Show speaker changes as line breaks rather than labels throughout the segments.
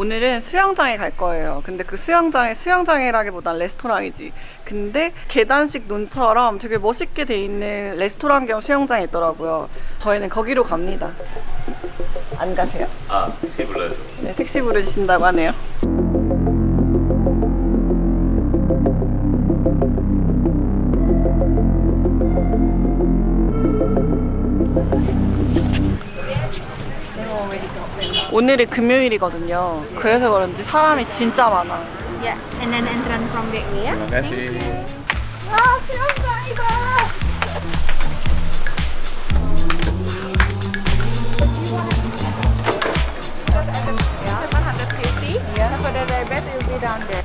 오늘은 수영장에 갈 거예요. 근데 그 수영장이 수영장이라기보단 레스토랑이지. 근데 계단식 논처럼 되게 멋있게 돼 있는 레스토랑 겸 수영장이 있더라고요. 저희는 거기로 갑니다. 안 가세요?
아, 택시 불러야죠.
네, 택시 부르신다고 하네요. 오늘이 금요일이거든요. 그래서 그런지 사람이 진짜 많아.
Yeah, and then entrance from back way
terima kasih.
아, 수영장이다!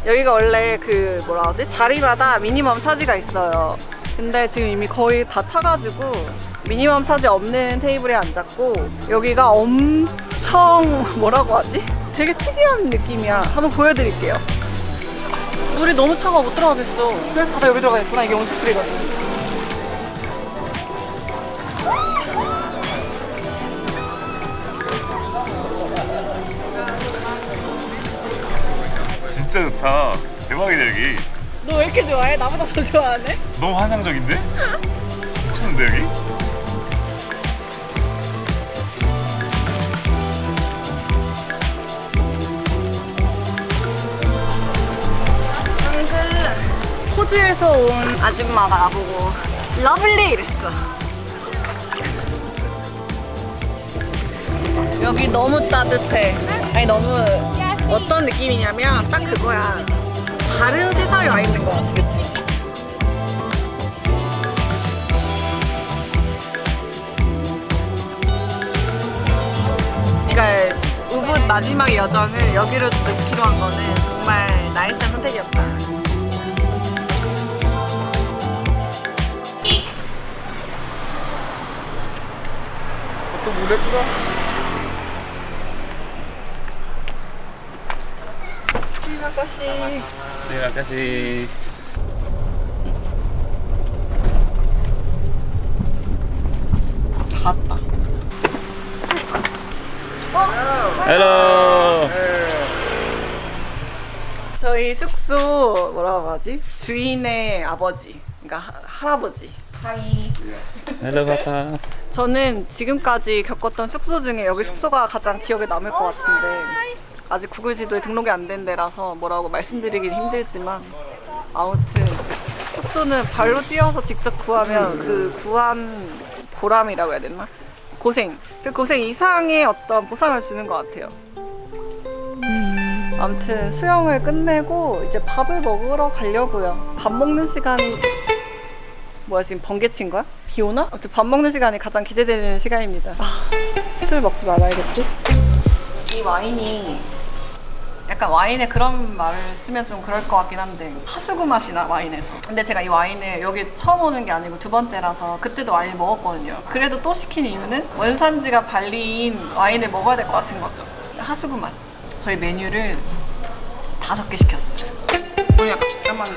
여기가 원래 그 뭐라 하지? 자리마다 미니멈 차지가 있어요. 근데 지금 이미 거의 다 차가지고 미니멈 차지 없는 테이블에 앉았고 여기가 엄청 뭐라고 하지? 되게 특이한 느낌이야. 한번 보여드릴게요. 물이 너무 차가워 못 들어가겠어. 그래서 다 여기 들어가겠구나. 이게 온스프리거든.
진짜 좋다. 대박이다 여기.
너 왜 이렇게 좋아해? 나보다 더 좋아하네?
너무 환상적인데? 미쳤는데 여기?
방금 호주에서 온 아줌마가 나보고 러블리 이랬어. 여기 너무 따뜻해. 아니 너무 어떤 느낌이냐면 딱 그거야. 다른 세상에 와 있는 것 같아. 그러니까 우붓 마지막의 여정을 여기로 넣기로 한 거는 정말 나이스한 선택이었다.
또 물에 뿌려?
아가씨.
terima kasih.
다 왔다.
Hello.
저희 숙소 뭐라고 하지? 주인의 아버지, 그러니까 하- 할아버지. 하이.
Hello papa.
저는 지금까지 겪었던 숙소 중에 여기 숙소가 가장 기억에 남을 것 같은데 아직 구글 지도에 등록이 안 된 데라서 뭐라고 말씀드리긴 힘들지만 아무튼 숙소는 발로 뛰어서 직접 구하면 그 구한 보람이라고 해야 되나? 고생 그 고생 이상의 어떤 보상을 주는 것 같아요. 아무튼 수영을 끝내고 이제 밥을 먹으러 가려고요. 밥 먹는 시간이 뭐야 지금 번개 친 거야? 비 오나? 아무튼 밥 먹는 시간이 가장 기대되는 시간입니다. 아, 술 먹지 말아야겠지? 이 와인이 약간 와인에 그런 말을 쓰면 좀 그럴 것 같긴 한데 하수구 맛이 나 와인에서. 근데 제가 이 와인을 여기 처음 오는 게 아니고 두 번째라서 그때도 와인을 먹었거든요. 그래도 또 시킨 이유는 원산지가 발리인 와인을 먹어야 될 것 같은 거죠. 하수구 맛. 저희 메뉴를 다섯 개 시켰어요. 오늘 약간 잠깐만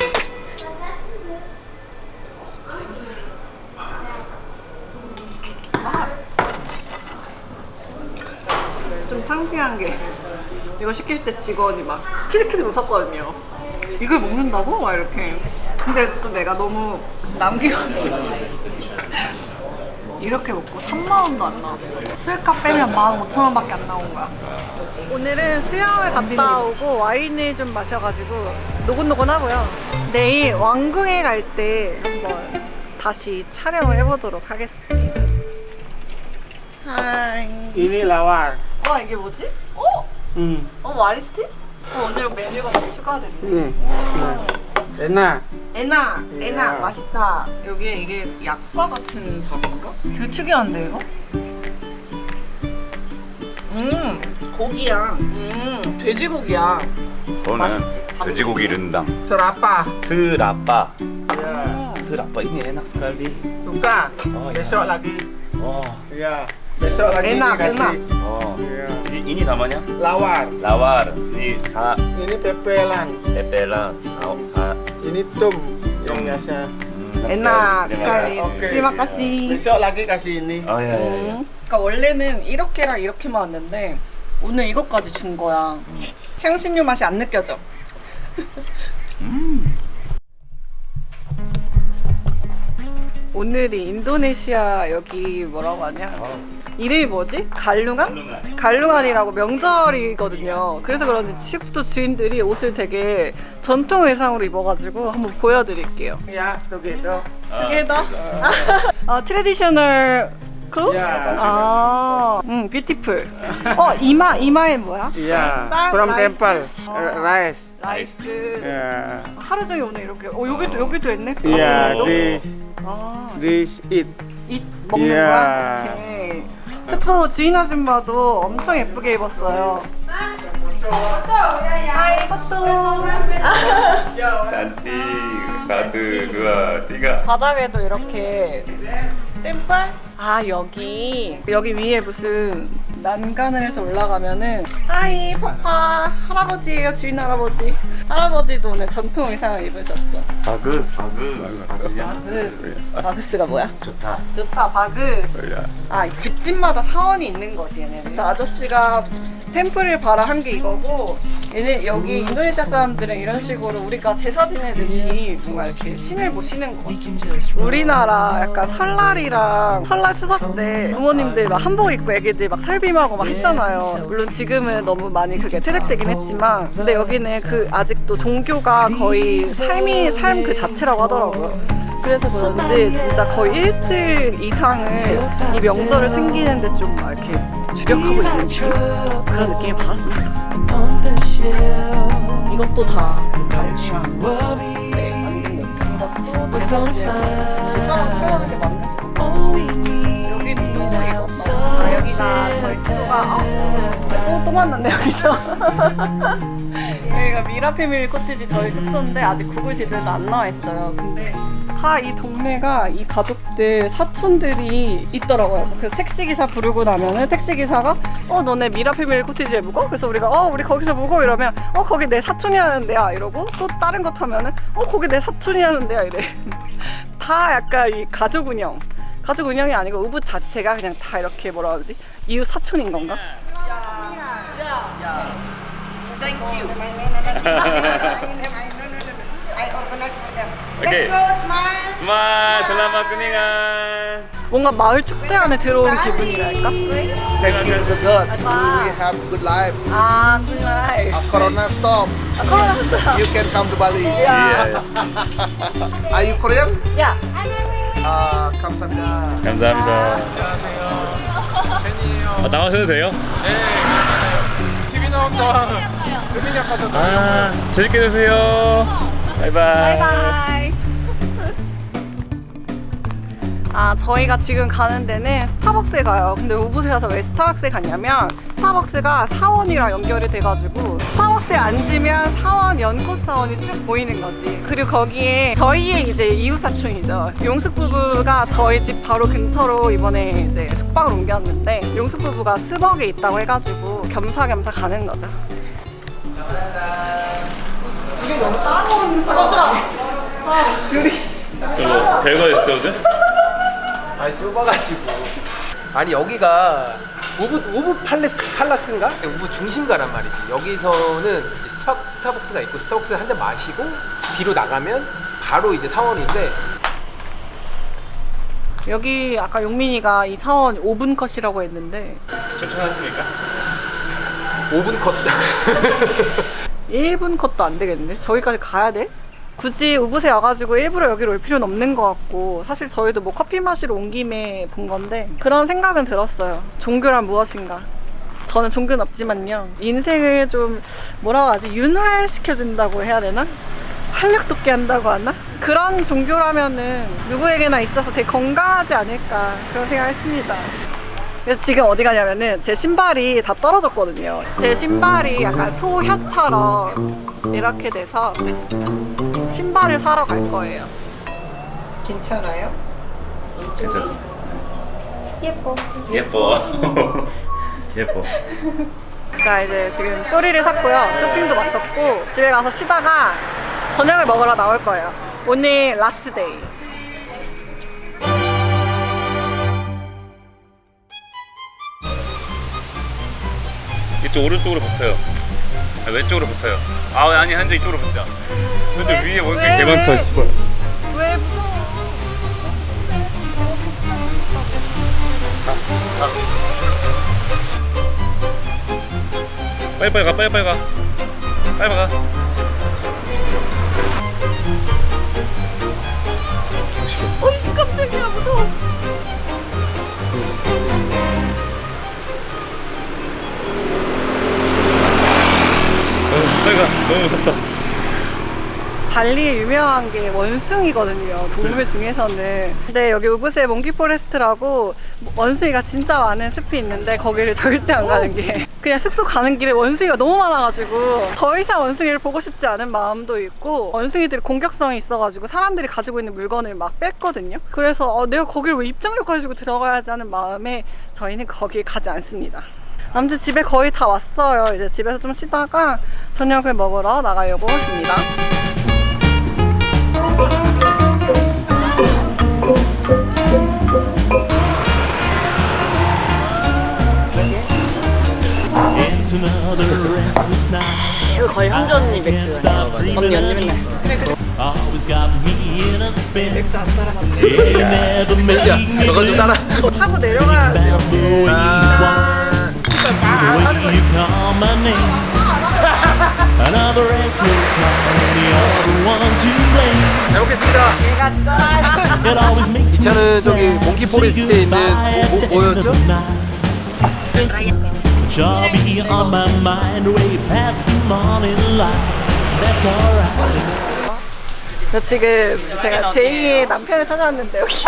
좀 창피한 게 이거 시킬 때 직원이 막 키득키득 웃었거든요. 이걸 먹는다고? 막 이렇게. 근데 또 내가 너무 남기가지고 이렇게 먹고 3만 원도 안 나왔어. 술값 빼면 15,000원밖에 안 나온 거야. 오늘은 수영을 갔다 오고 와인을 좀 마셔가지고 노곤노곤 하고요. 내일 왕궁에 갈 때 한번 다시 촬영을 해보도록 하겠습니다. 하이.
Ini lawar.
와 이게 뭐지? 어?
Hmm.
어 마리스티스? 어, 오늘 메뉴가 다 추가됐네.
Hmm. Nah. Enak.
에나, 에나
야.
맛있다. 여기에 이게 약과 같은 밥인가? 되게 특이한데 이거? 음 고기야. 음 돼지고기야.
저는
맛있지?
돼지고기 른당.
Serapa.
스라빠.
Ya.
스라빠 enak sekali.
Suka.
Oh, ya.
Besok lagi.
Oh.
Ya. Besok lagi
Enak,
dikasih.
enak.
Oh.
Ya.
Ini, ini namanya
Lawar.
lawar. Ini sa
Ini pepelang.
tetelang. Sa, sa.
Ini tum.
Tum.
Yang biasa.
Hmm,
에나
terima
sekali.
kasih.
Oke.
Terima kasih.
Besok lagi kasih ini.
Oh ya ya ya.
음. 그러니까 원래는 이렇게랑 이렇게만 왔는데 오늘 이것까지 준 거야. 향신료 맛이 안 느껴져. 오늘이 인도네시아 여기 뭐라고 하냐? 이름이 뭐지? 갈룽안?
갈룽안.
갈룽안이라고 명절이거든요. 그래서 그런지 식도 주인들이 옷을 되게 전통 의상으로 입어가지고 한번 보여드릴게요.
Ya, begitu.
이게 더? 아, 트레디셔널 클로스?
야.
아, 음, 뷰티풀. 어, 이마, 이마에 뭐야? 라이스.
temple.
어.
Uh, rice.
라이스.
Ya.
하루 종일 오늘 이렇게. 어, 여기도, 여기도 있네.
Ya,
가슴도.
this
아,
this it.
이 먹는. 거야? 오케이. 숙소 주인 아줌 마도 엄청 예쁘게 입었어요. 아, 이것도.
cantik satu dua tiga
바닥에도 이렇게 땜빨? 아 여기 여기 위에 무슨 난간을 해서 올라가면은 하이 파파 할아버지예요 주인 할아버지. 할아버지도 오늘 전통 의상을 입으셨어.
bagus bagus bajunya
바그스. 바그스가 뭐야?
좋다.
좋다 바그스.
ya
아, 이 집집마다 사원이 있는 거지, 얘네는. 아저씨가 템플을 바라 한 게 이거고, 얘네, 여기 인도네시아 사람들은 이런 식으로 우리가 제사 지내듯이 정말 이렇게 신을 모시는 거. 우리나라 약간 설날이랑 설날 추석 때 부모님들 막 한복 입고 애기들 막 설빔하고 막 했잖아요. 물론 지금은 너무 많이 그게 퇴색되긴 했지만, 근데 여기는 그 아직도 종교가 거의 삶이 삶 그 자체라고 하더라고요. 그래서 그런지 진짜 거의 일주일 이상을 이 명절을 챙기는데 좀 막 이렇게 주력하고 있는? 그런 느낌을 받았습니다. 이것도 다 네. 이것도 만든 거. 여기도 이거. 아, 여기가 저희 숙소가 아, 또, 또 만났네 여기서. 여기가 미라 패밀리 코티지 저희 숙소인데 아직 구글 지도에도 안 나와 있어요. 근데 다 이 동네가 이 가족들 사촌들이 있더라고요. 그래서 택시 기사 부르고 나면은 택시 기사가 어 너네 미라 패밀리 코티지에 묵어? 그래서 우리가 어 우리 거기서 묵어 이러면 어 거기 내 사촌이 하는데야 이러고 또 다른 거 타면은 어 거기 내 사촌이 하는데야 이래. 다 약간 이 가족 운영. 가족 운영이 아니고 우붓 자체가 그냥 다 이렇게 뭐라 그러지? 이웃 사촌인 건가? Thank you.
I organize for them.
Okay.
Let's go, smile.
Smile, selamat kuningan.
뭔가 마을 축제 안에 들어온 기분이랄까?
Thank you to God. We have good life.
아, 정말.
As Corona stop,
아, 코로나 좋다.
you can come to Bali.
야,
Are you Korean?
야,
Uh, 감사합니다.
감사합니다. 아, 나가셔도 돼요?
TV 나온다. 수빈이 아까서
아, 재밌게 드세요. 바이바이.
바이바이. 아, 저희가 지금 가는 데는 스타벅스에 가요. 근데 가서 왜 스타벅스에 갔냐면 스타벅스가 사원이랑 연결이 돼가지고 스타벅스에 앉으면 사원 연꽃 사원이 쭉 보이는 거지. 그리고 거기에 저희의 이제 이웃 사촌이죠. 용숙 부부가 저희 집 바로 근처로 이번에 이제 숙박을 옮겼는데 용숙 부부가 스벅에 있다고 해가지고 겸사겸사 가는 거죠. 둘이 너무 따로오는 사람. 아, 둘이.
별거 있어 오늘?
아니 좁아가지고. 아니 여기가 우부 우부 팔레스 팔라스인가? 우부 중심가란 말이지. 여기서는 스타 스타벅스가 있고 스타벅스 한 잔 마시고 뒤로 나가면 바로 이제 사원인데
여기 아까 용민이가 이 사원 5분 컷이라고 했는데
추천하십니까?
5분 컷.
1분 컷도 안 되겠는데? 저기까지 가야 돼? 굳이 우붓에 와가지고 일부러 여기로 올 필요는 없는 것 같고 사실 저희도 뭐 커피 마시러 온 김에 본 건데 그런 생각은 들었어요 종교란 무엇인가 저는 종교는 없지만요 인생을 좀 뭐라고 하지 윤활시켜준다고 해야 되나? 활력 돋게 한다고 하나? 그런 종교라면은 누구에게나 있어서 되게 건강하지 않을까 그런 생각을 했습니다 그래서 지금 어디 가냐면은 제 신발이 다 떨어졌거든요. 제 신발이 약간 소혀처럼 이렇게 돼서 신발을 사러 갈 거예요. 괜찮아요?
괜찮습니다. 예뻐. 예뻐. 예뻐.
자 이제 지금 쪼리를 샀고요. 쇼핑도 마쳤고 집에 가서 쉬다가 저녁을 먹으러 나올 거예요. 오늘 라스트 데이.
이쪽 오른쪽으로 붙어요. 아, 왼쪽으로 붙어요. 아 아니 현재 이쪽으로 붙자.
왜?
위에 원숭이
왜?
개 많다.
왜?
씨발.
왜 무서워?
빨리 빨리 가 빨리 빨리 가. 빨리 가. 너무 무섭다.
발리에 유명한 게 원숭이거든요. 동물 중에서는. 근데 여기 우브세 몽키 포레스트라고 원숭이가 진짜 많은 숲이 있는데 거기를 절대 안 가는 게 그냥 숙소 가는 길에 원숭이가 너무 많아가지고 더 이상 원숭이를 보고 싶지 않은 마음도 있고 원숭이들이 공격성이 있어가지고 사람들이 가지고 있는 물건을 막 뺐거든요. 그래서 어, 내가 거기를 왜 입장료 가지고 들어가야지 하는 마음에 저희는 거기에 가지 않습니다. 아무튼 집에 거의 다 왔어요. 이제 집에서 좀 쉬다가 저녁을 먹으러 나가려고 합니다. 이거 거의 현주 언니 맥주예요. 언니 언니 맨날.
Made
야,
me
너가 좀 따라.
타고 내려가야 돼요.
Name. Another restless night, the other one to blame.
잘 먹겠습니다.
It always makes
이
me
차는 저기 몽키 포레스트에 있는 뭐- 뭐- 뭐였죠?
the night. You'll be on my mind way past the morning light. That's alright.
저 지금 제가 제2의 남편을 찾아왔는데 여기.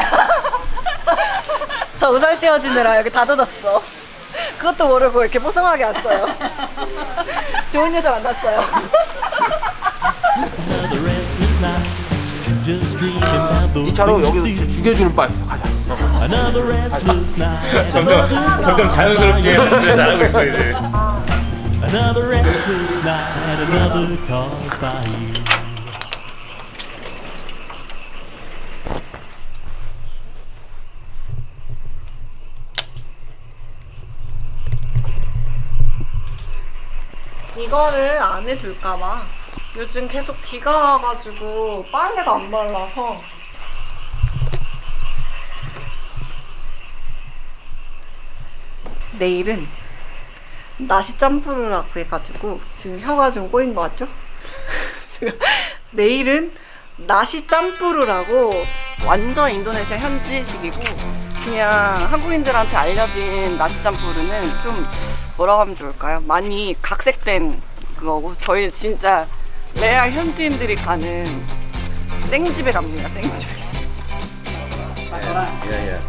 저 우산 씌워지느라 여기 다 젖었어. 그것도 모르고 이렇게 뽀송하게 왔어요. 좋은 여자 만났어요.
이 차로
we
진짜. 죽여주는 바 있어. 가자.
점점 점점 자연스럽게 연주를 잘하고 있어 이제.
Another restless night. Another caused by you.
이거를 안에 둘까봐. 요즘 계속 비가 와가지고 빨래가 안 말라서. 내일은 나시 점프를 하고 해가지고 지금 혀가 좀 꼬인 것 같죠? 내일은 나시 점프를 하고 완전 인도네시아 현지식이고 그냥 한국인들한테 알려진 나시 점프르는 좀 뭐라고 하면 좋을까요? 많이 각색된 그거고 저희 진짜 레알 현지인들이 가는 생집에 갑니다 생집에
예예.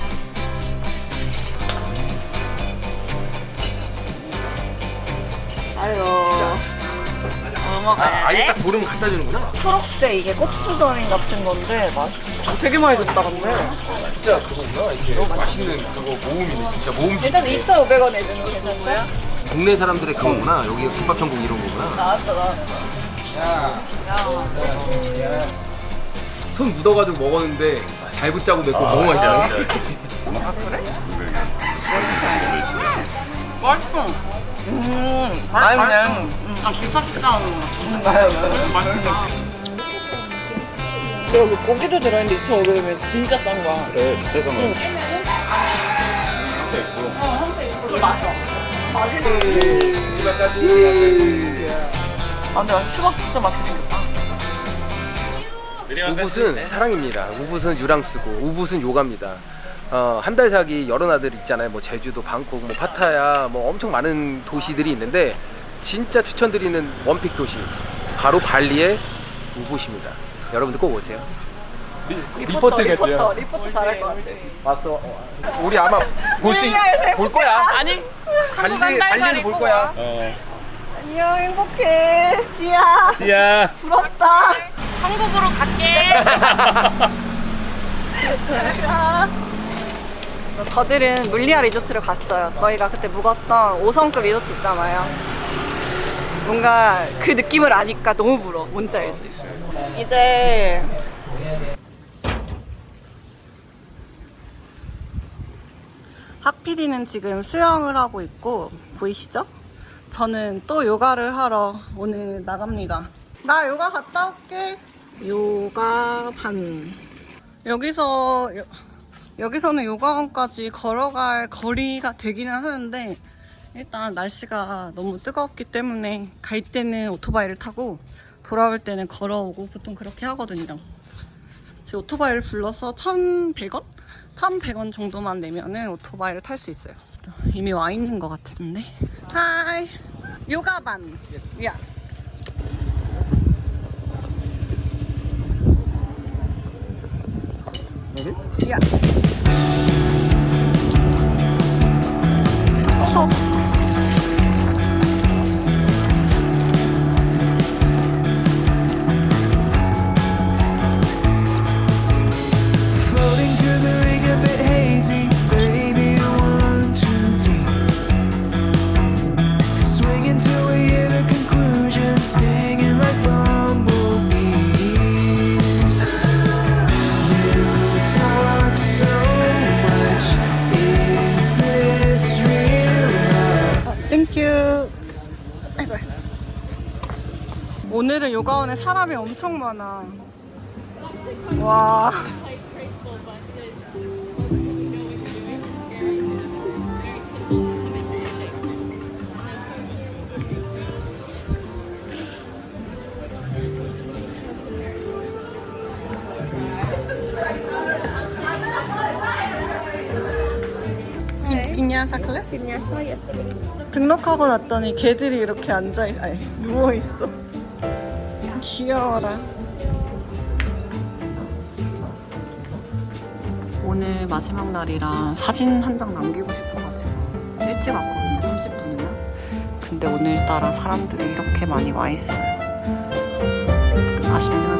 아유
아, 아예 딱 고르면 갖다 주는구나.
초록색 이게 고추절임 같은 건데 맛있어 되게 많이 줬다 근데
진짜 그거구나. 이렇게 맛있는 그거 모음이네. 진짜 모음집.
일단 2,500원 해주는 거 괜찮아요?
동네 사람들의 그거구나. 여기 김밥 천국 이런 나.
나왔어 나왔어.
손 묻어가지고 먹었는데 잘 붙자고 맵고 너무 맛있어.
아. 그래? 맛있어. 음 맛있네. 음. 아 기차 식당 음, 근데 여기 고기도 들어있는데 2,500원이면 진짜 싼 거야.
그래 진짜 정말.
아 근데 수박 진짜 맛있게 생겼다
우붓은 사랑입니다. 우붓은 유랑스고 우붓은 요가입니다. 어, 한달 살기 여러 나들 있잖아요. 뭐 제주도, 방콕, 뭐 파타야, 뭐 엄청 많은 도시들이 있는데 진짜 추천드리는 원픽 도시 바로 발리의 우붓입니다. 여러분들 꼭 오세요.
리포터 리포터 리포터 잘할 것 같아
왔어. 어, 우리 아마 볼 수 볼 거야.
아니
발리 발리에서 볼 거야.
어.
안녕 행복해 지야
지야.
부럽다
천국으로 갈게.
저들은 물리아 리조트를 갔어요. 저희가 그때 묵었던 5성급 리조트 있잖아요. 뭔가 그 느낌을 아니까 너무 부러워. 뭔지 알지? 이제 학 PD는 지금 수영을 하고 있고 보이시죠? 저는 또 요가를 하러 오늘 나갑니다. 나 요가 갔다 올게. 요가 반. 여기서 여, 여기서는 요가원까지 걸어갈 거리가 되기는 하는데 일단 날씨가 너무 뜨겁기 때문에 갈 때는 오토바이를 타고 돌아올 때는 걸어오고 보통 그렇게 하거든요. 지금 오토바이를 불러서 1,100원? 1,100원 정도만 내면은 오토바이를 탈 수 있어요. 이미 와 있는 것 같은데. 하이. 요가반. 야. 야. 요가원에 사람이 엄청 많아. 와. 클래스? 등록하고 났더니 개들이 이렇게 앉아 있, 아니 누워 있어. 귀여워라. 오늘 마지막 날이라 사진 한 장 남기고 싶어가지고 일찍 왔거든요. 30분이나. 근데 오늘따라 사람들이 이렇게 많이 와 있어요. 아쉽지만